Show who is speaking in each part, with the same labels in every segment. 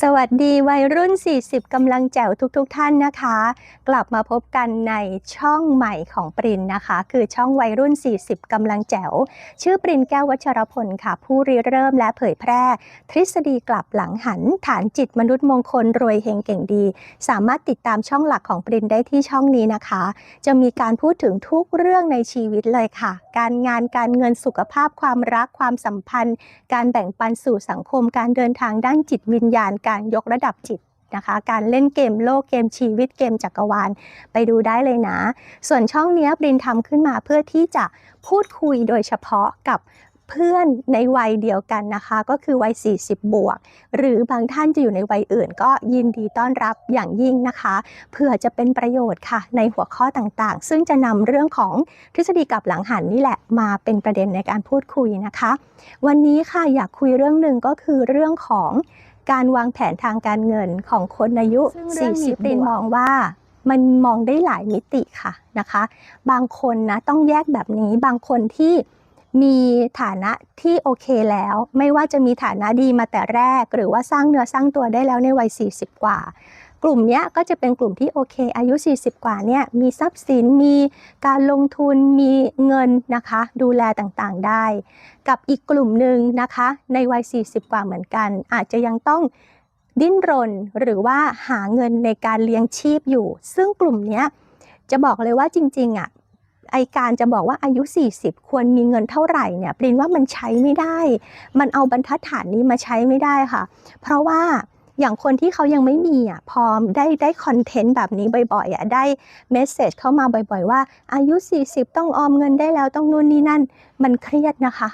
Speaker 1: สวัสดีวัยรุ่น 40 กำลังแจ๋วทุกๆทท่านนะคะ กลับมาพบกันในช่องใหม่ของปรินนะคะ คือช่องวัยรุ่น 40 กำลังแจ๋ว ชื่อปรินแก้ววัชรพลค่ะ ผู้ริเริ่มและเผยแพร่ ทฤษฎีกลับหลังหัน ฐานจิตมนุษย์มงคล รวยเฮงเก่งดี สามารถติดตามช่องหลักของปรินได้ที่ช่องนี้นะคะ จะมีการพูดถึงทุกเรื่องในชีวิตเลยค่ะ การงานการเงินสุขภาพความรักความสัมพันธ์ การแบ่งปันสู่สังคมการเดินทางด้านจิตวิญญาณการยกระดับจิตนะคะ การเล่นเกมโลกเกมชีวิตเกมจักรวาลไปดูได้เลยนะ ส่วนช่องเนี้ยบรินทำขึ้นมาเพื่อที่จะพูดคุยโดยเฉพาะกับเพื่อนในวัยเดียวกันนะคะ ก็คือวัย 40 บวก หรือบางท่านจะอยู่ในวัยอื่น ก็ยินดีต้อนรับอย่างยิ่งนะคะเพื่อจะเป็นประโยชน์ค่ะ ในหัวข้อต่างๆ ซึ่งจะนำเรื่องของทฤษฎีกับหลังหันนี่แหละมาเป็นประเด็นในการพูดคุยนะคะ วันนี้ค่ะอยากคุยเรื่องหนึ่งก็คือเรื่องของ การวางแผนทางการเงินของคนอายุ 40ปีมองว่ามันมองได้หลายมิติค่ะนะคะ บางคนนะต้องแยกแบบนี้บางคนที่มีฐานะที่โอเคแล้ว ไม่ว่าจะมีฐานะดีมาแต่แรก หรือว่าสร้างเนื้อสร้างตัวได้แล้วในวัย 40 กว่า กลุ่มนี้ก็จะเป็นกลุ่มที่โอเค อายุ 40 กว่าเนี่ยมีทรัพย์สินมีการลงทุนมีเงินนะคะ ดูแลต่างๆได้ กับอีกกลุ่มหนึ่งนะคะ ในวัย 40 กว่าเหมือนกัน อาจจะยังต้องดิ้นรนหรือว่าหาเงินในการเลี้ยงชีพอยู่ ซึ่งกลุ่มนี้จะบอกเลยว่าจริงๆอะไอการจะบอกว่าอายุ 40 ควรมีเงินเท่าไหร่เนี่ยปรินว่ามันใช้ไม่ได้ มันเอาบรรทัดฐานนี้มาใช้ไม่ได้ค่ะ เพราะว่า อย่างคนที่เขายังไม่มีอะพอได้ได้คอนเทนต์แบบนี้บ่อยๆอะได้เมสเซจเข้ามาบ่อย ๆ ว่า อายุ 40 ต้องออมเงินได้แล้วต้องนู่นนี่นั่น มันเครียดนะคะ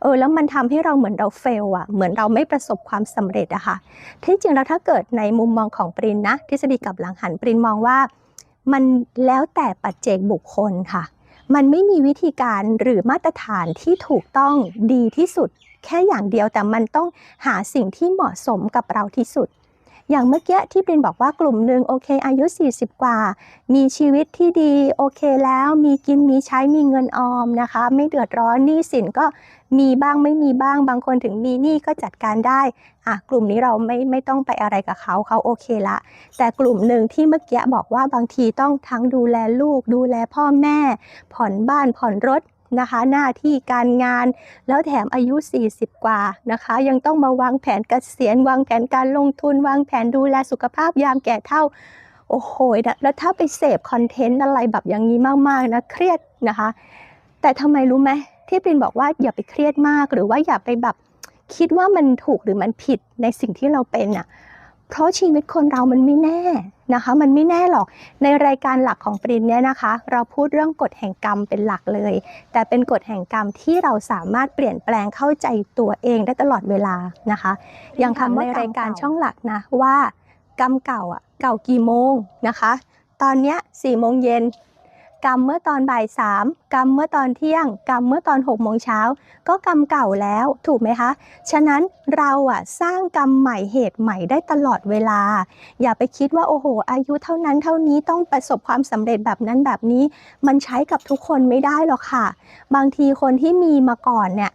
Speaker 1: เออแล้วมันทำให้เราเหมือนเราเฟลอะเหมือนเราไม่ประสบความสำเร็จอะค่ะที่จริงแล้วถ้าเกิดในมุมมองของปรินนะทฤษฎีกับหลังหันปรินมองว่า มันแล้วแต่ปัจเจกบุคคลค่ะ มันไม่มีวิธีการหรือมาตรฐานที่ถูกต้องดีที่สุด แค่อย่างเดียวแต่มันต้องหาสิ่งที่เหมาะสมกับเราที่สุด อย่างเมื่อกี้ที่ปรินบอกว่ากลุ่มหนึ่งโอเค อายุ 40 กว่า มีชีวิตที่ดีโอเคแล้วมีกินมีใช้มีเงินออมนะคะ ไม่เดือดร้อนหนี้สินก็มีบ้างไม่มีบ้างบางคนถึงมีหนี้ก็จัดการได้อะกลุ่มนี้เราไม่ไม่ต้องไปอะไรกับเขาเขาโอเคละ แต่กลุ่มหนึ่งที่เมื่อกี้บอกว่าบางทีต้องทั้งดูแลลูก ดูแลพ่อแม่ ผ่อนบ้านผ่อนรถ นะคะ หน้าที่การงาน แล้วแถมอายุ 40 กว่านะคะ ยังต้องมาวางแผนเกษียณวางแผนการลงทุน วางแผนดูแลสุขภาพยามแก่เฒ่า โอ้โหแล้วถ้าไปเสพคอนเทนต์อะไรแบบอย่างนี้มากๆนะเครียดนะคะ แต่ทำไมรู้ไหมที่ปรินบอกว่าอย่าไปเครียดมากหรือว่าอย่าไปแบบคิดว่ามันถูกหรือมันผิดในสิ่งที่เราเป็นอะเพราะชีวิตคนเรามันไม่แน่ นะคะ มันไม่แน่หรอกในรายการหลักของปรินเนี่ยนะคะ เราพูดเรื่องกฎแห่งกรรมเป็นหลักเลย แต่เป็นกฎแห่งกรรมที่เราสามารถเปลี่ยนแปลงเข้าใจตัวเองได้ตลอดเวลานะคะ อย่างคำในรายการช่องหลักนะว่ากรรมเก่าอะเก่ากี่โมงนะคะ ตอนเนี้ยสี่โมงเย็น กรรมเมื่อตอนบ่ายสามกรรมเมื่อตอนเที่ยง กรรมเมื่อตอนหกโมงเช้าก็กรรมเก่าแล้วถูกไหมคะ ฉะนั้นเราอะสร้างกรรมใหม่เหตุใหม่ได้ตลอดเวลา อย่าไปคิดว่าโอ้โห อายุเท่านั้นเท่านี้ต้องประสบความสำเร็จแบบนั้นแบบนี้ มันใช้กับทุกคนไม่ได้หรอกค่ะ บางทีคนที่มีมาก่อนเนี่ย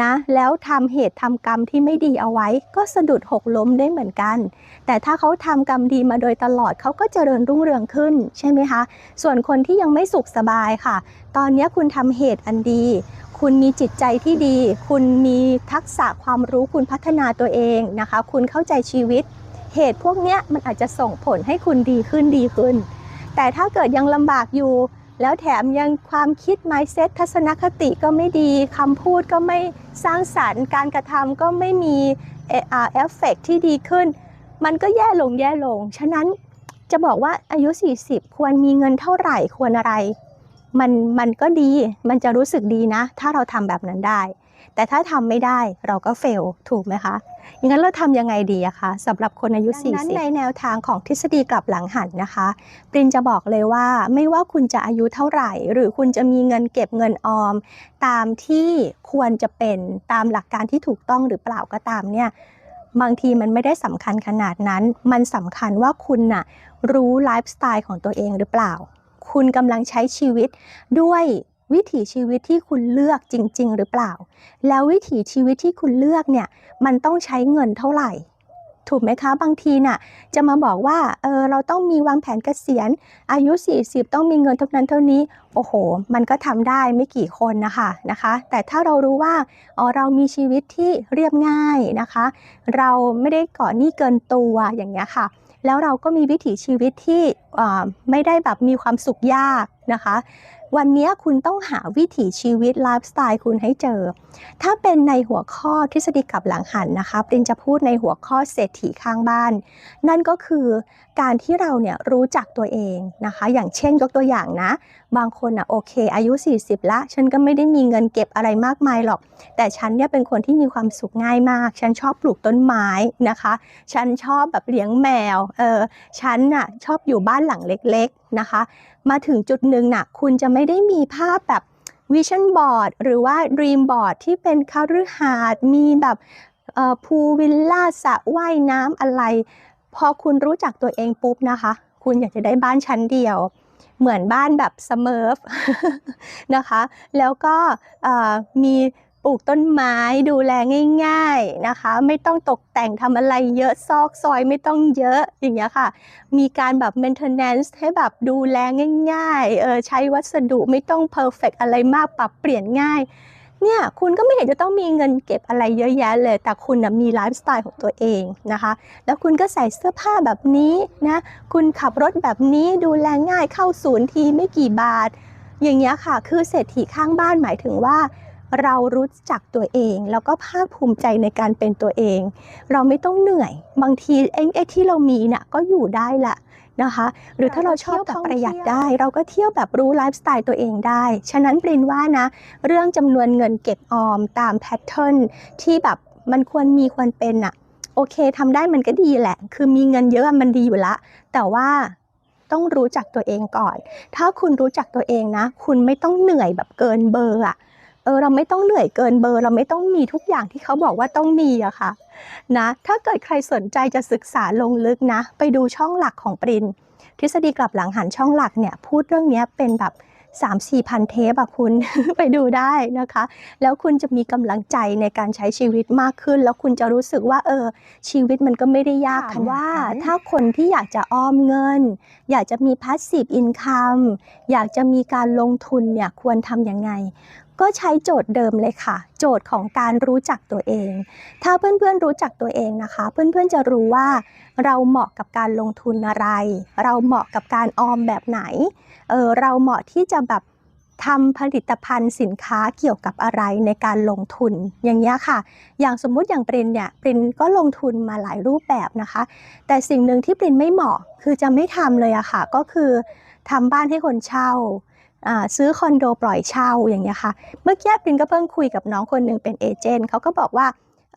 Speaker 1: นะ แล้วทำเหตุทำกรรมที่ไม่ดีเอาไว้ ก็สะดุดหกล้มได้เหมือนกัน แต่ถ้าเขาทำกรรมดีมาโดยตลอดเขาก็เจริญรุ่งเรืองขึ้นใช่ไหมคะ ส่วนคนที่ยังไม่สุขสบายค่ะ ตอนนี้คุณทำเหตุอันดี คุณมีจิตใจที่ดี คุณมีทักษะความรู้คุณพัฒนาตัวเองนะคะ คุณเข้าใจชีวิต เหตุพวกนี้มันอาจจะส่งผลให้คุณดีขึ้นดีขึ้น แต่ถ้าเกิดยังลำบากอยู่ แล้วแถมยังความคิด mindset ทัศนคติก็ไม่ดีคำพูดก็ไม่สร้างสรรค์ การกระทำก็ไม่มีเอฟเฟกที่ดีขึ้น มันก็แย่ลงแย่ลง ฉะนั้นจะบอกว่าอายุ 40 ควรมีเงินเท่าไหร่ควรอะไร มันมันก็ดีมันจะรู้สึกดีนะ ถ้าเราทำแบบนั้นได้ แต่ถ้าทำไม่ได้เราก็เฟลถูกไหมคะอย่างนั้นเราทำยังไงดีอะคะสำหรับคนอายุ 40นั้นในแนวทางของทฤษฎีกลับหลังหันนะคะ ปรินจะบอกเลยว่าไม่ว่าคุณจะอายุเท่าไหร่ หรือคุณจะมีเงินเก็บเงินออม ตามที่ควรจะเป็นตามหลักการที่ถูกต้องหรือเปล่าก็ตามเนี่ยบางทีมันไม่ได้สำคัญขนาดนั้น มันสำคัญว่าคุณน่ะรู้ไลฟ์สไตล์ของตัวเองหรือเปล่า คุณกำลังใช้ชีวิตด้วย วิถีชีวิตที่คุณเลือกจริง ๆ หรือเปล่า แล้ววิถีชีวิตที่คุณเลือกเนี่ยมันต้องใช้เงินเท่าไหร่ ถูกไหมคะบางทีน่ะจะมาบอกว่าเออเราต้องมีวางแผนเกษียณ อายุ 40 ต้องมีเงินเท่านั้นเท่านี้ โอ้โห มันก็ทำได้ไม่กี่คนนะคะนะคะ แต่ถ้าเรารู้ว่าอ๋อเรามีชีวิตที่เรียบง่ายนะคะ เราไม่ได้ก่อหนี้เกินตัวอย่างเงี้ยค่ะแล้วเราก็มีวิถีชีวิตที่อ่าไม่ได้แบบมีความสุขยากนะคะวันนี้คุณต้องหาวิถีชีวิตไลฟ์สไตล์คุณให้เจอ ถ้าเป็นในหัวข้อทฤษฎีกลับหลังหันนะคะปรินจะพูดในหัวข้อเศรษฐีข้างบ้าน นั่นก็คือการที่เราเนี่ยรู้จักตัวเองนะคะ อย่างเช่นยกตัวอย่างนะ บางคนอะโอเค อายุ 40 ละ ฉันก็ไม่ได้มีเงินเก็บอะไรมากมายหรอก แต่ฉันเนี่ยเป็นคนที่มีความสุขง่ายมาก ฉันชอบปลูกต้นไม้นะคะ ฉันชอบแบบเลี้ยงแมวเออฉันน่ะชอบอยู่บ้านหลังเล็กๆนะคะ มาถึงจุดหนึ่งน่ะคุณจะไม่ได้มีภาพแบบวิชั่นบอร์ดหรือว่าด e ีมบอร์ดที่เป็นคาฤหาสน์มีแบบเอ่อพูลวิลล่าสระว่ายน้ำอะไร พอคุณรู้จักตัวเองปุ๊บนะคะ คุณอยากจะได้บ้านชั้นเดียว เหมือนบ้านแบบสเมิร์ฟนะคะ แล้วก็มีปลูกต้นไม้ดูแลง่าย ๆนะคะ ไม่ต้องตกแต่งทำอะไรเยอะซอกซอยไม่ต้องเยอะอย่างเงี้ยค่ะ มีการแบบ maintenance ให้แบบดูแลง่ายๆเออใช้วัสดุไม่ต้อง perfect อะไรมากปรับเปลี่ยนง่าย เนี่ยคุณก็ไม่เห็นจะต้องมีเงินเก็บอะไรเยอะแยะเลย แต่คุณนะมีไลฟ์สไตล์ของตัวเองนะคะ แล้วคุณก็ใส่เสื้อผ้าแบบนี้นะคุณขับรถแบบนี้ดูแลง่ายเข้าศูนย์ทีไม่กี่บาท อย่างเงี้ยค่ะ คือเศรษฐีข้างบ้านหมายถึงว่าเรารู้จักตัวเอง แล้วก็ภาคภูมิใจในการเป็นตัวเอง เราไม่ต้องเหนื่อย บางทีไอ้ที่เรามีน่ะก็อยู่ได้แหละ นะคะ หรือถ้าเราชอบแบบประหยัดได้ เราก็เที่ยวแบบรู้ไลฟ์สไตล์ตัวเองได้ ฉะนั้นปรินว่านะ เรื่องจำนวนเงินเก็บออมตามแพทเทิร์นที่แบบมันควรมีควรเป็นอะโอเคทำได้มันก็ดีแหละ คือมีเงินเยอะมันดีอยู่ละ แต่ว่าต้องรู้จักตัวเองก่อน ถ้าคุณรู้จักตัวเองนะ คุณไม่ต้องเหนื่อยแบบเกินเบอร์อะเออเราไม่ต้องเหนื่อยเกินเบอร์ เราไม่ต้องมีทุกอย่างที่เขาบอกว่าต้องมีอะค่ะ นะถ้าเกิดใครสนใจจะศึกษาลงลึกนะ ไปดูช่องหลักของปรินทฤษฎีกลับหลังหันช่องหลักเนี่ยพูดเรื่องเนี้ยเป็นแบบ3 4พันเทปอะคุณไปดูได้นะคะ แล้วคุณจะมีกำลังใจในการใช้ชีวิตมากขึ้น แล้วคุณจะรู้สึกว่าเออชีวิตมันก็ไม่ได้ยาก
Speaker 2: ถาม
Speaker 1: ขนาด
Speaker 2: ว่า
Speaker 1: นั้นถ้าคนที่อยากจะออมเงิน อยากจะมี passive income อยากจะมีการลงทุนเนี่ยควรทำยังไง ก็ใช้โจทย์เดิมเลยค่ะ โจทย์ของการรู้จักตัวเอง ถ้าเพื่อนๆรู้จักตัวเองนะคะ เพื่อนๆจะรู้ว่าเราเหมาะกับการลงทุนอะไร เราเหมาะกับการออมแบบไหนเออเราเหมาะที่จะแบบทำผลิตภัณฑ์สินค้าเกี่ยวกับอะไรในการลงทุนอย่างนี้ยค่ะ อย่างสมมุติอย่างปรินเนี่ยปรินก็ลงทุนมาหลายรูปแบบนะคะ แต่สิ่งหนึ่งที่ปรินไม่เหมาะคือจะไม่ทำเลยอะค่ะ ก็คือทำบ้านให้คนเช่า ซื้อคอนโดปล่อยเช่าอย่างเงี้ยค่ะ เมื่อกี้ปินก็เพิ่งคุยกับน้องคนหนึ่งเป็นเอเจนต์เขาก็บอกว่า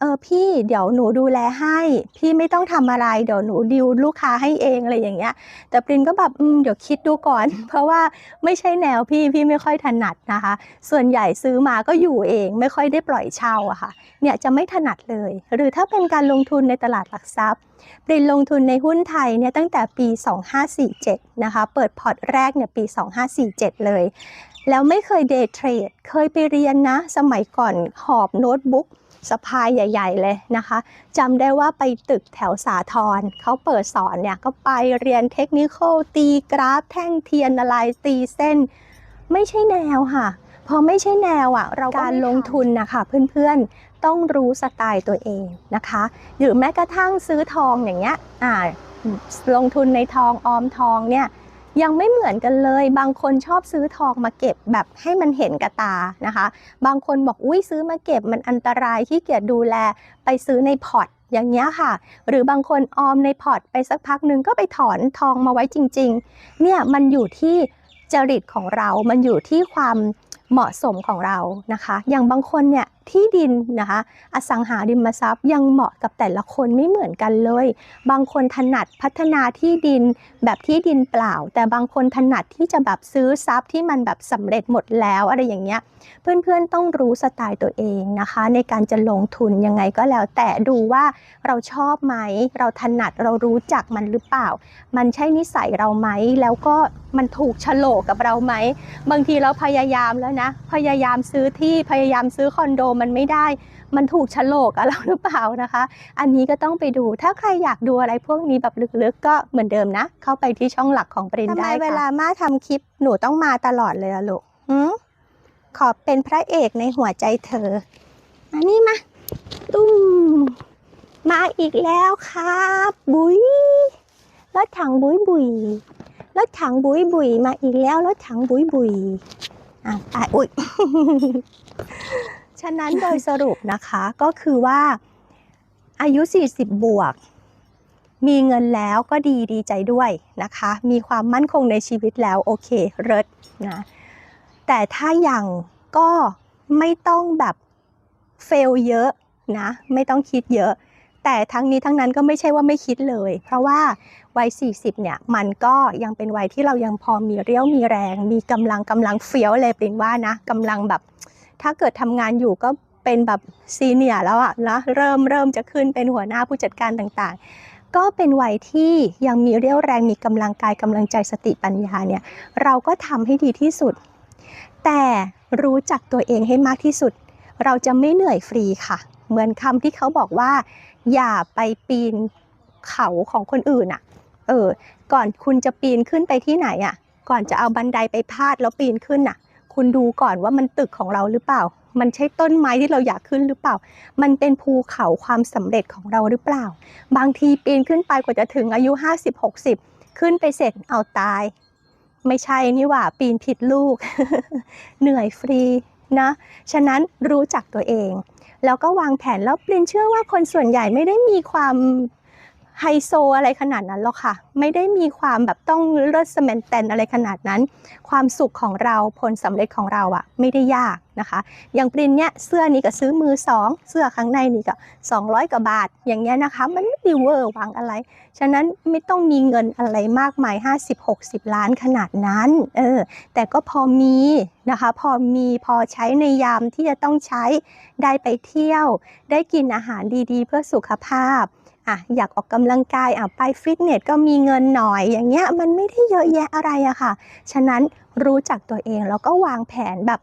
Speaker 1: เออพี่เดี๋ยวหนูดูแลให้ พี่ไม่ต้องทำอะไรเดี๋ยวหนูดิวลูกค้าให้เองอะไรอย่างเงี้ย แต่ปรินก็แบบอืมเดี๋ยวคิดดูก่อน เพราะว่าไม่ใช่แนวพี่พี่ไม่ค่อยถนัดนะคะ ส่วนใหญ่ซื้อมาก็อยู่เอง ไม่ค่อยได้ปล่อยเช่าอะค่ะ เนี่ยจะไม่ถนัดเลย หรือถ้าเป็นการลงทุนในตลาดหลักทรัพย์ปรินลงทุนในหุ้นไทยเนี่ยตั้งแต่ปี 2547 นะคะ เปิดพอร์ตแรกเนี่ยปี 2547 เลย แล้วไม่เคยเดย์เทรดเคยไปเรียนนะ สมัยก่อนหอบโน้ตบุ๊ก สะพายใหญ่ ๆ เลยนะคะจำได้ว่าไปตึกแถวสาทรเขาเปิดสอนเนี่ยก็ไปเรียนเทคนิคตีกราฟแท่งเทียนอะไรตีเส้น ไม่ใช่แนวค่ะพอไม่ใช่แนวอะเราการลงทุนนะคะเพื่อนๆต้องรู้สไตล์ตัวเองนะคะ หรือแม้กระทั่งซื้อทองอย่างเงี้ยอ่าลงทุนในทองออมทองเนี่ย ยังไม่เหมือนกันเลย บางคนชอบซื้อทองมาเก็บแบบให้มันเห็นกับตานะคะ บางคนบอกอุ้ยซื้อมาเก็บมันอันตรายที่เกียจดูแลไปซื้อในพอร์ตอย่างเงี้ยค่ะ หรือบางคนออมในพอร์ตไปสักพักหนึ่งก็ไปถอนทองมาไว้จริง ๆ เนี่ยมันอยู่ที่จริตของเรา มันอยู่ที่ความเหมาะสมของเรานะคะ อย่างบางคนเนี่ย ที่ดินนะคะ อสังหาริมทรัพย์ยังเหมาะกับแต่ละคนไม่เหมือนกันเลย บางคนถนัดพัฒนาที่ดินแบบที่ดินเปล่า แต่บางคนถนัดที่จะแบบซื้อทรัพย์ที่มันแบบสำเร็จหมดแล้วอะไรอย่างเงี้ย เพื่อนๆต้องรู้สไตล์ตัวเองนะคะ ในการจะลงทุนยังไงก็แล้ว แต่ดูว่าเราชอบไหม เราถนัดเรารู้จักมันหรือเปล่า มันใช่นิสัยเราไหมแล้วก็มันถูกโฉลกกับเราไหม บางทีเราพยายามแล้วนะ พยายามซื้อที่พยายามซื้อคอนโดมันไม่ได้ มันถูกโฉลกกับเราหรือเปล่านะคะ อันนี้ก็ต้องไปดู ถ้าใครอยากดูอะไรพวกนี้แบบลึกๆ ก็เหมือนเดิมนะ เข้าไปที่ช่องหลักของปรินได้ทำไมเวลามาทำคลิปหนูต้องมาตลอดเลยอะลูกหืมขอเป็นพระเอกในหัวใจเธอ มานี่มา ตุ้ม มาอีกแล้วครับ บุยรถถังบุยบุยรถถังบุยบุยมาอีกแล้วรถถังบุยบุยอะไปอุ้ย ฉะนั้นโดยสรุปนะคะก็คือว่าอายุ 40 บวก มีเงินแล้วก็ดีดีใจด้วยนะคะ มีความมั่นคงในชีวิตแล้วโอเคเลิศนะแต่ถ้ายังก็ไม่ต้องแบบเฟลเยอะนะไม่ต้องคิดเยอะ แต่ทั้งนี้ทั้งนั้นก็ไม่ใช่ว่าไม่คิดเลย เพราะว่าวัย 40 เนี่ย มันก็ยังเป็นวัยที่เรายังพอมีเรี่ยวมีแรง มีกำลังกำลังเฟี้ยวเลยปรินว่านะกำลังแบบ ถ้าเกิดทำงานอยู่ก็เป็นแบบซีเนียร์แล้วอะนะเริ่มเริ่มจะขึ้นเป็นหัวหน้าผู้จัดการต่างๆ ก็เป็นวัยที่ยังมีเรี่ยวแรงมีกำลังกายกำลังใจสติปัญญาเนี่ยเราก็ทำให้ดีที่สุด แต่รู้จักตัวเองให้มากที่สุด เราจะไม่เหนื่อยฟรีค่ะ เหมือนคำที่เขาบอกว่า อย่าไปปีนเขาของคนอื่นอะเออก่อนคุณจะปีนขึ้นไปที่ไหนอะก่อนจะเอาบันไดไปพาดแล้วปีนขึ้นน่ะ คุณดูก่อนว่ามันตึกของเราหรือเปล่า มันใช่ต้นไม้ที่เราอยากขึ้นหรือเปล่า มันเป็นภูเขาความสำเร็จของเราหรือเปล่า บางทีปีนขึ้นไปกว่าจะถึงอายุ 50-60 ขึ้นไปเสร็จเอาตาย ไม่ใช่นี่หว่าปีนผิดลูก เหนื่อยฟรีนะ ฉะนั้นรู้จักตัวเอง แล้วก็วางแผนแล้วปลินเชื่อว่าคนส่วนใหญ่ไม่ได้มีความ ไฮโซอะไรขนาดนั้นหรอกค่ะ ไม่ได้มีความแบบต้องเลิศสมนแตนอะไรขนาดนั้น ความสุขของเราผลสำเร็จของเราอะไม่ได้ยากนะคะ อย่างปรินเนี่ยเสื้อนี้ก็ซื้อมือสองเสื้อข้างในนี่ก็ 200กว่าบาท อย่างเงี้ยนะคะ มันไม่ได้เวอร์วังอะไร ฉะนั้นไม่ต้องมีเงินอะไรมากมาย 50-60 ล้านขนาดนั้นเออแต่ก็พอมีนะคะ พอมีพอใช้ในยามที่จะต้องใช้ได้ไปเที่ยว ได้กินอาหารดีๆ เพื่อสุขภาพ อะอยากออกกำลังกายอะไปฟิตเนสก็มีเงินหน่อยอย่างเงี้ยมันไม่ได้เยอะแยะอะไรอะค่ะ ฉะนั้นรู้จักตัวเองแล้วก็วางแผนแบบ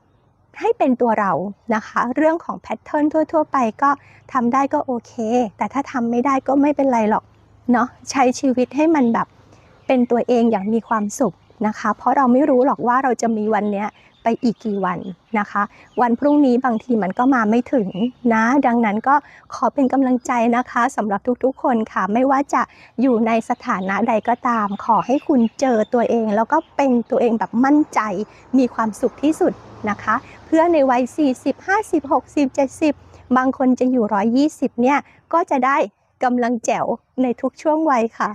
Speaker 1: ให้เป็นตัวเรานะคะ เรื่องของแพทเทิร์นทั่ว ๆ ไปก็ทำได้ก็โอเค แต่ถ้าทำไม่ได้ก็ไม่เป็นไรหรอกเนาะใช้ชีวิตให้มันแบบเป็นตัวเองอย่างมีความสุขนะคะ เพราะเราไม่รู้หรอกว่าเราจะมีวันเนี้ย ไปอีกกี่วันนะคะ วันพรุ่งนี้บางทีมันก็มาไม่ถึงนะ ดังนั้นก็ขอเป็นกำลังใจนะคะสำหรับทุกๆคนค่ะ ไม่ว่าจะอยู่ในสถานะใดก็ตาม ขอให้คุณเจอตัวเอง แล้วก็เป็นตัวเองแบบมั่นใจ มีความสุขที่สุดนะคะ เพื่อในวัย 40 50 60 70 บางคนจะอยู่ 120 เนี่ย ก็จะได้กำลังแจ๋วในทุกช่วงวัยค่ะ